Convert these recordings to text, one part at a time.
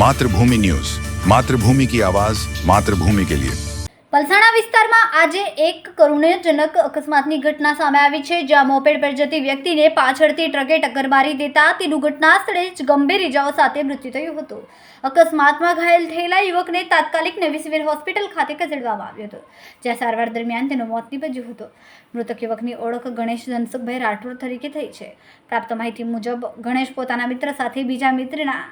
Mathrubhumi news. Mathrubhumi કી આવાઝ માતૃભૂમિ કે લિયે. પલસાણા વિસ્તારમાં આજે એક કરુણજનક અકસ્માતની ઘટના સામે આવી છે, જ્યાં મોપેડ પર જતી વ્યક્તિને પાછળથી ટ્રકે ટક્કર મારી દેતા તેનું ઘટના સ્થળે જ ગંભીર ઇજાઓ સાથે મૃત્યુ થયું હતું. અકસ્માતમાં ઘાયલ થયેલા યુવકને તાત્કાલિક નવી સિવિલ હોસ્પિટલ ખાતે ખસેડવામાં આવ્યો હતો, જ્યાં સારવાર દરમિયાન તેનું મોત નિપજ્યું હતું. મૃતક યુવકની ઓળખ ગણેશ ધનસુખભાઈ રાઠોડ તરીકે થઈ છે. પ્રાપ્ત માહિતી મુજબ, ગણેશ પોતાના મિત્ર સાથે બીજા મિત્રના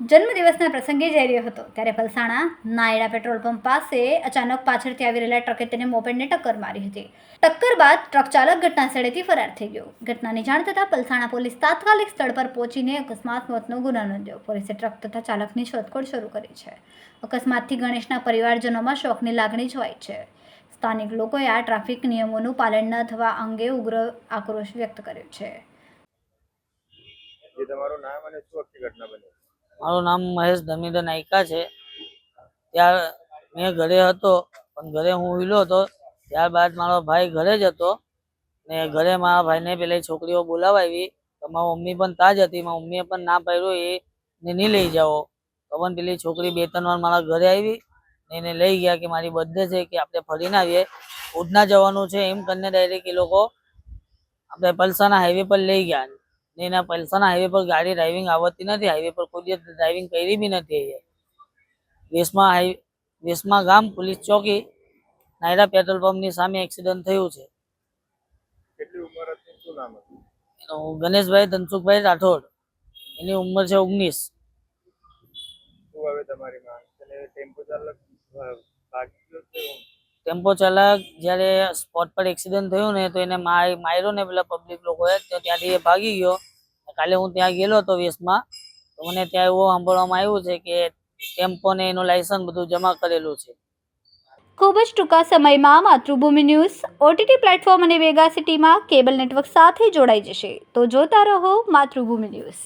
જન્મદિવસના પ્રસંગે જઈ રહ્યો હતો. ત્યારે પલસાણા નાયડા પેટ્રોલ પંપ પાસે અચાનક પાછળથી આવી રહેલા ટ્રકે તેને મોપેડને ટક્કર મારી હતી. ટક્કર બાદ ટ્રક ચાલક ઘટના સ્થળેથી ફરાર થઈ ગયો. ઘટનાની જાણ થતાં પલસાણા પોલીસ તાત્કાલિક સ્થળ પર પહોંચીને અકસ્માત મોતનો ગુનો નોંધ્યો. પોલીસે ટ્રક તથા ચાલકની શોધખોળ શરૂ કરી છે. અકસ્માતથી ગણેશના પરિવારજનોમાં શોકની લાગણી જોવાય છે. સ્થાનિક લોકોએ આ ટ્રાફિક નિયમોનું પાલન ન થવા અંગે ઉગ્ર આક્રોશ વ્યક્ત કર્યો છે. તમારું નામ અને શું ઘટના બની? મારું નામ મહેશ ધમીધર નાયકા છે. ત્યાર મેં ઘરે હતો, પણ ઘરે હું હિલો હતો. ત્યારબાદ મારો ભાઈ ઘરે જ હતો ને ઘરે મારા ભાઈને પેલી છોકરીઓ બોલાવાવી તો મારી મમ્મી પણ તાજ હતી. મારી મમ્મીએ પણ ના પાડ્યું એ ને નહીં લઈ જાઓ. તો પણ પેલી છોકરી બે ત્રણ વાર મારા ઘરે આવી ને એને લઈ ગયા કે મારી બર્થડે છે કે આપણે ફરીને આવીએ. ઉધના જવાનું છે એમ કરીને ડાયરેક્ટ એ લોકો આપણે પલસાના હાઈવે પર લઈ ગયા. ને એના પલસાના હાઈવે પર ગાડી ડ્રાઇવિંગ આવડતી નથી હાઈવે પર કોઈ દિવસ ડ્રાઇવિંગ કરી બી નથી અહીંયા. વેસમાં હાઈ વેસમાં ગામ પોલીસ ચોકી નાયરા પેટ્રોલ પંપની સામે એક્સિડન્ટ થયું છે. એનું ગણેશભાઈ ધનસુખભાઈ રાઠોડ. એની ઉંમર છે ઓગણીસ. તમારી ટેમ્પો ચાલક અ, ભાગી ગયો છે ટેમ્પો ચાલક જ્યારે સ્પોટ પર એક્સિડન્ટ થયું ને, તો એને માર- માર્યો ને પેલા પબ્લિક લોકોએ તો ત્યાંથી એ ભાગી ગયો. કાલે હું ત્યાં ગયેલો હતો વેસમાં, તો મને ત્યાં એવું સાંભળવામાં આવ્યું છે કે ટેમ્પો ને એનું લાયસન્સ બધું જમા કરેલું છે. ખૂબ જ ટૂંકા સમયમાં માતૃભૂમિ ન્યૂઝ ઓટીટી પ્લેટફોર્મ અને વેગા સિટીમાં કેબલ નેટવર્ક સાથે જોડાઈ જશે. તો જોતા રહો માતૃભૂમિ ન્યૂઝ.